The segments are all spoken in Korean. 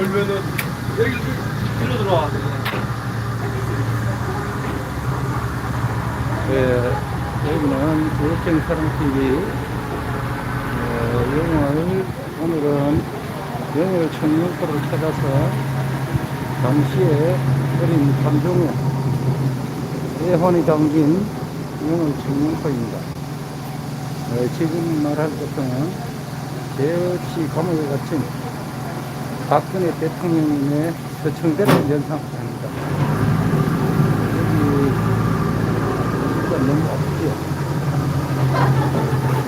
걸면은 여기 뒤로 들어와. 예, 여기는 우정사랑TV 어, 영월 오늘은 영월 청년포를 찾아서 당시에 어린 감정우 애환이 담긴 영월 청년포입니다. 어, 지금 말할 것은 제어치 감옥에 갇힌 박근혜 대통령님의 서청대를 연상합니다. 여기 너무 아프죠.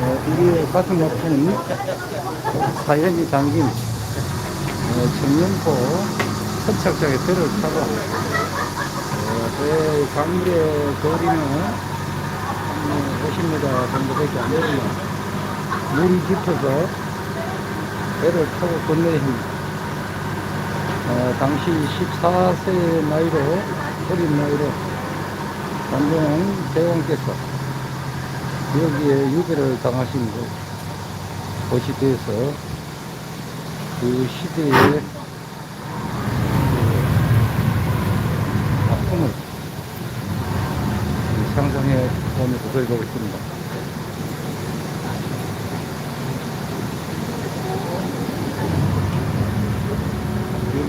어, 우리의 가슴 아픈 사연이 담긴 어, 청년포 선착장에 배를 타고 어, 배 강물의 거리는 한 50m 정도밖에 안 되지만 물이 깊어서 배를 타고 건너야 합니다. 어, 당시 14세의 나이로 어린 나이로 단종 대왕께서 여기에 유배를 당하신 것, 것이 돼서 그 시대의 그 아픔을 상상해 보면서 들어가고 있습니다.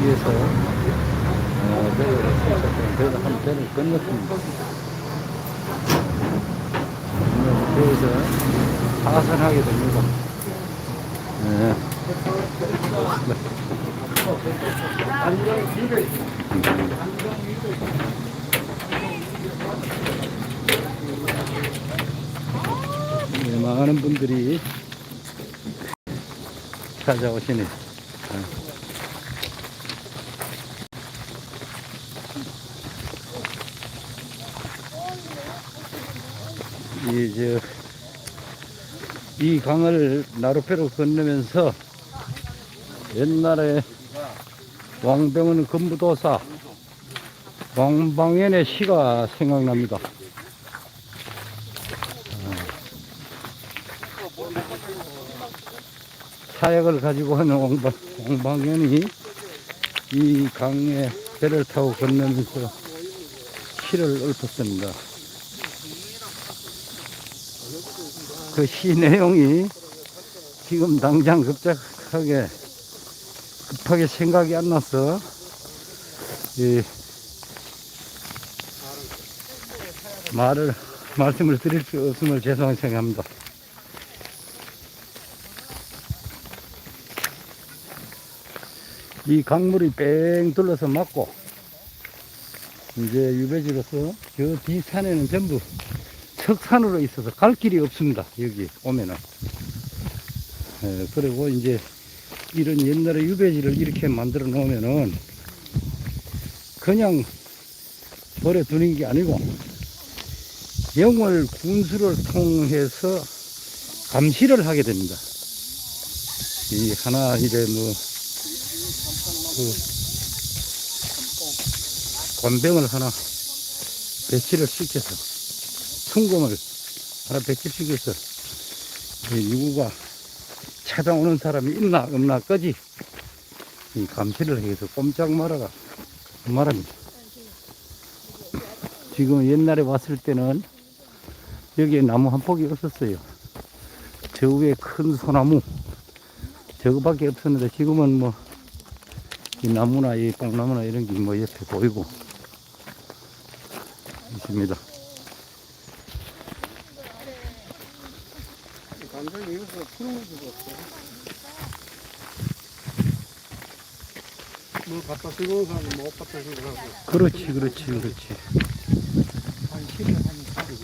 여기에서 어, 배를 배를 한 배를 건넜습니다. 그래서 하산하게 됩니다. 네. 네, 많은 분들이 찾아오시네. 이, 저, 이 강을 나룻배로 건너면서 옛날에 왕병은 건부도사 왕방연의 시가 생각납니다. 사역을 가지고 하는 왕방, 왕방연이 이 강에 배를 타고 건너면서 시를 읊었습니다. 그 시 내용이 지금 당장 급작하게 급하게 생각이 안 나서 이 말을 말씀을 드릴 수 없음을 죄송하게 생각합니다. 이 강물이 뺑 둘러서 막고 이제 유배지로서 저 뒤산에는 전부 석산으로 있어서 갈 길이 없습니다. 여기 오면은. 예, 그리고 이제 이런 옛날에 유배지를 이렇게 만들어 놓으면은 그냥 버려 두는 게 아니고 영월 군수를 통해서 감시를 하게 됩니다. 이 하나 이래 뭐, 그, 권병을 하나 배치를 시켜서 순금을 하나 배치시켜서 이 누구가 찾아오는 사람이 있나 없나까지 이 감시를 해서 꼼짝 말아가 말합니다. 지금 옛날에 왔을 때는 여기에 나무 한 폭이 없었어요. 저 위에 큰 소나무 저거밖에 없었는데 지금은 뭐 이 나무나 이 뽕나무나 이런 게 뭐 옆에 보이고 있습니다. 감정이 여기서 푸른 거 주고 왔어. 물 갖다 쓰고 온 사람은 못 갖다 쓰고 하고. 그렇지, 그렇지, 그렇지. 한 10년 한 살이고.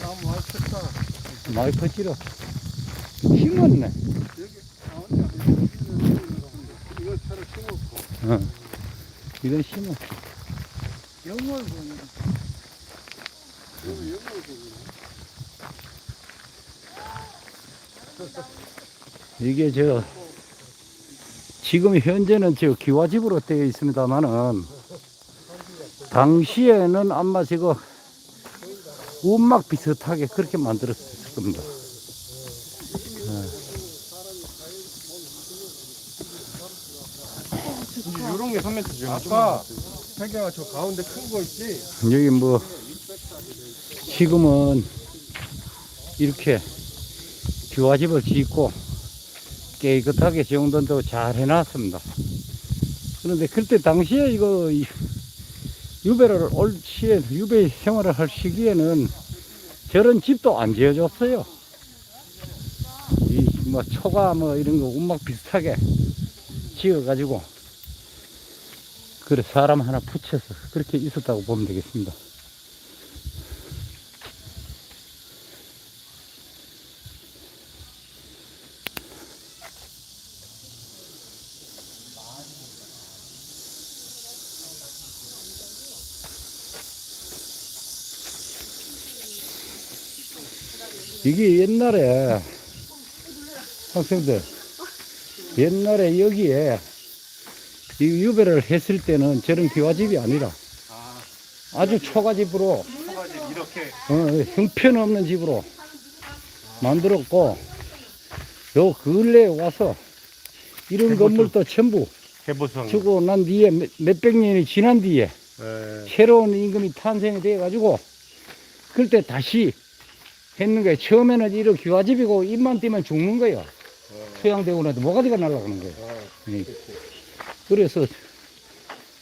나무 많이 폈다. 많이 컸지로. 심었네. 여기 가운데 이거 차를 심었고. 어. 이건 심어. 영월봉이. 여기 영월봉이네. 이게 저 지금 현재는 저 기와집으로 되어 있습니다만은 당시에는 아마 저거 운막 비슷하게 그렇게 만들었을 겁니다. 이런 게 3m 아까 자기가 저 가운데 큰 거 있지? 여기 뭐 지금은 이렇게 기와집을 짓고 깨끗하게 정돈도 잘 해놨습니다. 그런데 그때 당시에 이거 이- 유배를 올 시에 유배 생활을 할 시기에는 저런 집도 안 지어줬어요. 이 뭐 초가 뭐 이런 거 운막 비슷하게 지어가지고 그래 사람 하나 붙여서 그렇게 있었다고 보면 되겠습니다. 이게 옛날에 학생들 옛날에 여기에 이 유배를 했을 때는 저런 기와집이 아니라 아, 아주 초가집으로 초가집 이렇게. 어, 형편없는 집으로 만들었고 요 근래에 와서 이런 건물도 전부 개보성. 주고 난 뒤에 몇- 몇백 년이 지난 뒤에 네. 새로운 임금이 탄생이 돼 가지고 그때 다시 했는 거예요. 처음에는 이런 기와집이고 입만 띄면 죽는 거예요. 소양되고 나도 모가지가 날아가는 거예요. 예. 그래서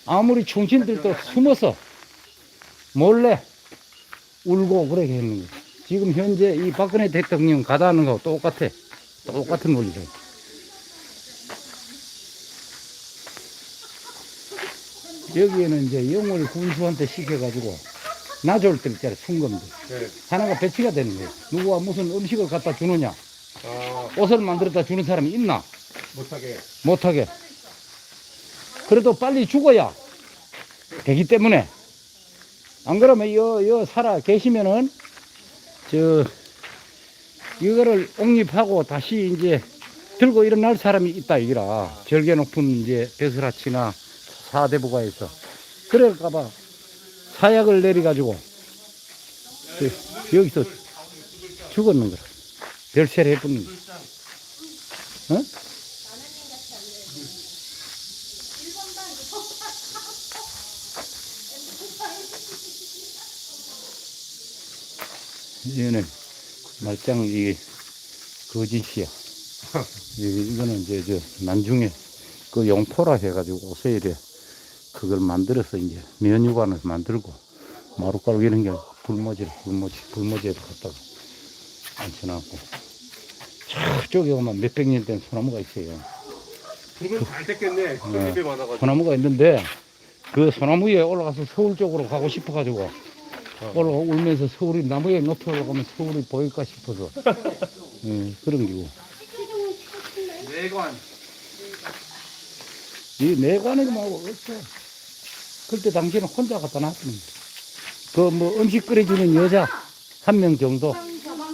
아무리 충신들도 숨어서 몰래 울고 그렇게 했는 거예요. 지금 현재 이 박근혜 대통령 가다는 거 똑같아. 똑같은 논리죠. 여기에는 이제 영월 군수한테 시켜가지고 나졸 때 있잖아요. 순금들. 네. 하나가 배치가 되는 거예요. 누구가 무슨 음식을 갖다 주느냐. 아, 옷을 만들었다 주는 사람이 있나? 못하게. 못하게. 그래도 빨리 죽어야 되기 때문에. 안 그러면 여, 여 살아 계시면은, 저, 이거를 옹립하고 다시 이제 들고 일어날 사람이 있다, 이기라. 절개 높은 이제 배설아치나 사대부가에서. 그럴까봐 사약을 내려가지고, 그, 여기서 죽었는 거라. 별세를 해붓는 거. 어? 얘는 말짱 이 거짓이야. 이- 이거는 이제 저 난중에 그 용포라 해가지고 이래 그걸 만들어서 이제 면유관을 만들고 마루가루 이런 게 불모지를 불모지 불모지에 갖다가 앉혀놨고 저쪽에 오면 몇백 년 된 소나무가 있어요. 붉은 잘 됐겠네. 그 입에 많아가지고. 소나무가 있는데 그 소나무 위에 올라가서 서울 쪽으로 가고 싶어가지고 올라가 울면서 서울이 나무에 높이 올라가면 서울이 보일까 싶어서. 예, 그런 기고 내관. 이 내관에도 말고 없어 그때 당시에는 혼자 갖다 놨습니다. 그 뭐 음식 끓여주는 여자 한 명 정도.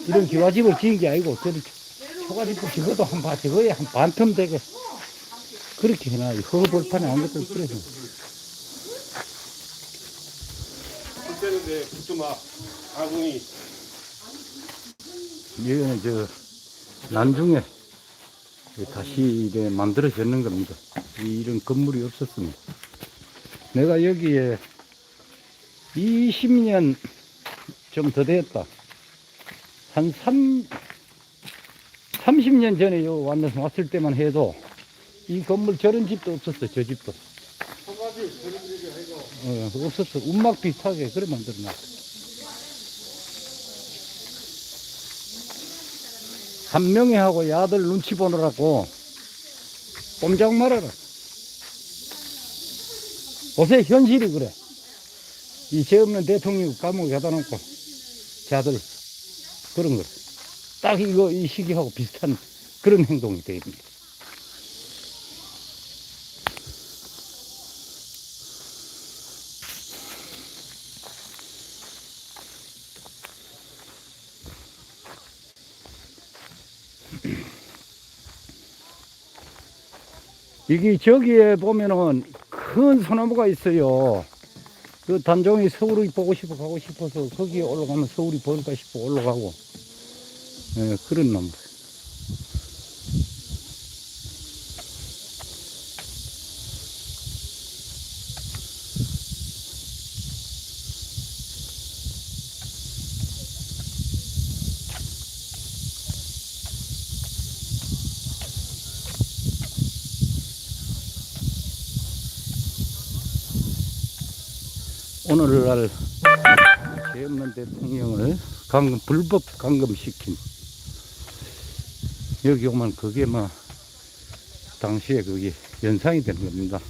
이런 기와집을 지은 게 아니고 저리 초가집을 적어도 한 바, 저거에 한 반텀 되게 그렇게 해놔 허벌판에 아무것도 끓여서 그 때는데 부뚜막 아궁이. 여기는 저 난중에 다시 이제 만들어졌는 겁니다. 이- 이런 건물이 없었습니다. 내가 여기에 20년 좀 더 됐다. 한 3, 30년 전에 요 왔- 왔을 때만 해도 이 건물 저런 집도 없었어, 저 집도. 어, 없었어. 운막 비슷하게 그래 만들어놨어. 한 명이 하고 야들 눈치 보느라고 꼼짝 말아라. 요새 현실이 그래. 이 죄 없는 대통령 감옥에 가다 놓고 자들 그런 거. 딱 이거 이 시기하고 비슷한 그런 행동이 됩니다. 이게 저기에 보면은 큰 소나무가 있어요. 그 단종이 서울이 보고 싶어 가고 싶어서 거기에 올라가면 서울이 보일까 싶어 올라가고 예, 그런 나무. 오늘날 죄 없는 대통령을 강금, 불법 감금시킨 여기 오면 그게 뭐 당시에 그게 연상이 되는 겁니다.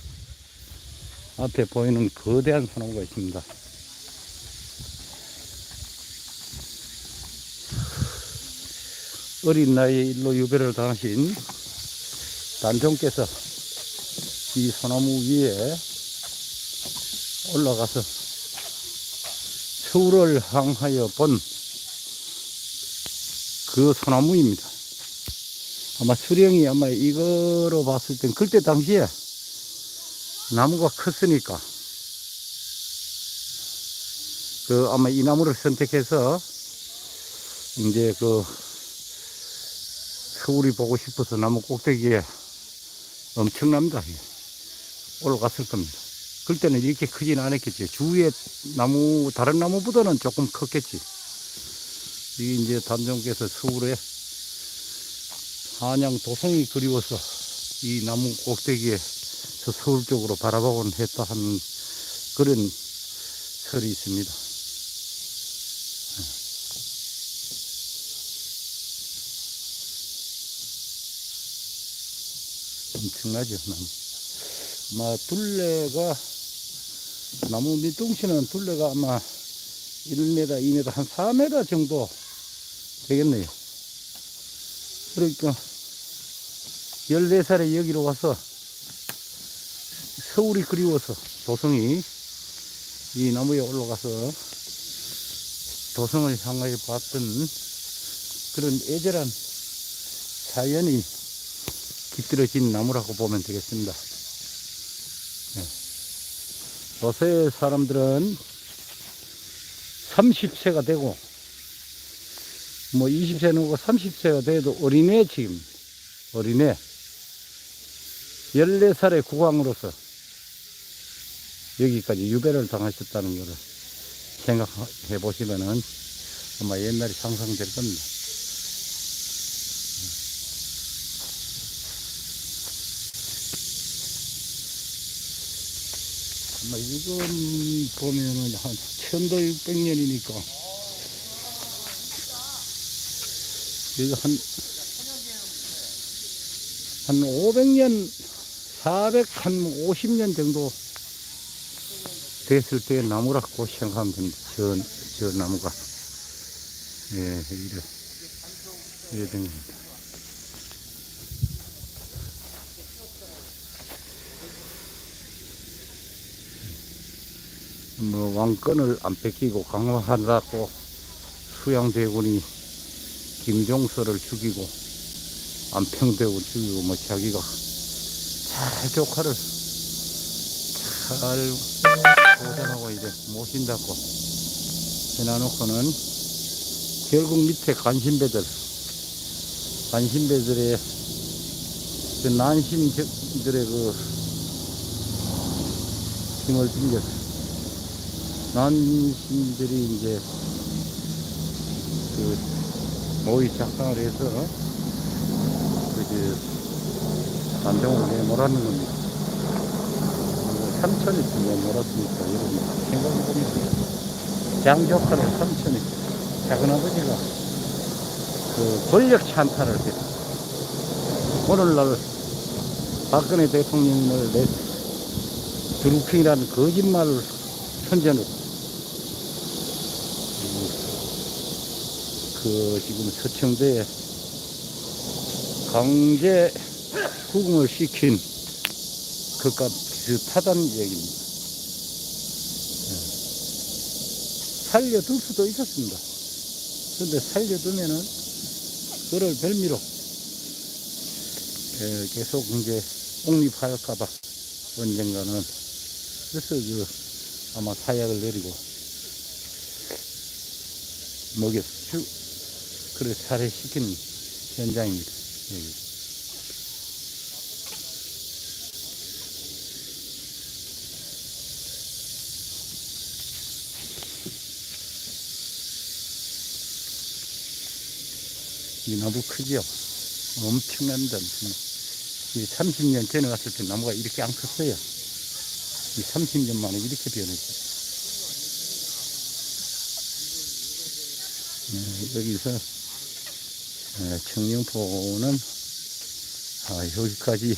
앞에 보이는 거대한 소나무가 있습니다. 어린 나이에 일로 유배를 당하신 단종께서 이 소나무 위에 올라가서 서울을 향하여 본 그 소나무입니다. 아마 수령이 아마 이거로 봤을 땐 그때 당시에 나무가 컸으니까 그 아마 이 나무를 선택해서 이제 그 서울이 보고 싶어서 나무 꼭대기에 엄청납니다. 올라갔을 겁니다. 그때는 이렇게 크진 않았겠지. 주위에 나무, 다른 나무보다는 조금 컸겠지. 이 이제 단종께서 서울에 한양 도성이 그리워서 이 나무 꼭대기에 저 서울 쪽으로 바라보곤 했다 하는 그런 설이 있습니다. 엄청나죠, 나무. 아마 둘레가 나무 밑둥치는 둘레가 아마 1m, 2m, 한 4m 정도 되겠네요. 그러니까 14살에 여기로 와서 서울이 그리워서 도성이 이 나무에 올라가서 도성을 향하여 봤던 그런 애절한 자연이 깃들어진 나무라고 보면 되겠습니다. 요새 사람들은 30세가 되고 뭐 20세 넘고 30세가 돼도 어린애 지금 어린애 14살의 국왕으로서 여기까지 유배를 당하셨다는 것을 생각해 보시면은 아마 옛날이 상상될 겁니다. 아마 이건 보면은 한 천도 600년이니까 이거 한, 한 500년, 400, 한 50년 정도 됐을 때 나무라고 생각하면 됩니다. 저, 저 나무가. 예, 이래, 이래 된 겁니다. 뭐 왕권을 안 뺏기고 강화한다고 수양대군이 김종서를 죽이고 안평대군 죽이고 뭐 자기가 잘 조카를 잘 보존하고 이제 모신다고 해놔놓고는 결국 밑에 간신배들 간신배들의 그 난신들의 그 힘을 빌려서 난신들이 이제 그 모의 작성을 해서 그저 단종을 내몰았는 겁니다. 삼천이 내몰았으니까 여러분 생각해보면 장조카를 삼천이 작은 아버지가 그 권력 찬탈을 했어. 오늘날 박근혜 대통령을 내 드루킹이라는 거짓말을 천재놓 그 지금 서청대에 강제 구금을 시킨 그값 비슷하다는 얘기입니다. 예. 살려둘 수도 있었습니다. 그런데 살려두면은 그를 별미로 예, 계속 이제 옥립할까봐 언젠가는 그래서 그 아마 사약을 내리고 먹여 주 그래 살해시킨 현장입니다. 여기. 이 나무 크지요? 엄청납니다. 엄청나. 이 30년 전에 왔을 때 나무가 이렇게 안 컸어요. 이 30년 만에 이렇게 변했어요. 네, 여기서 네, 청룡포는 아, 여기까지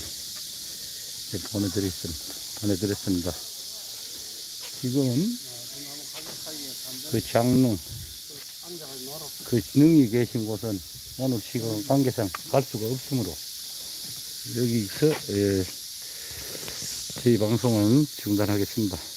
보내드렸습니다. 보내드렸습니다. 지금 그 장릉 그 능이 계신 곳은 오늘 시간 관계상 갈 수가 없으므로 여기서 예, 저희 방송은 중단하겠습니다.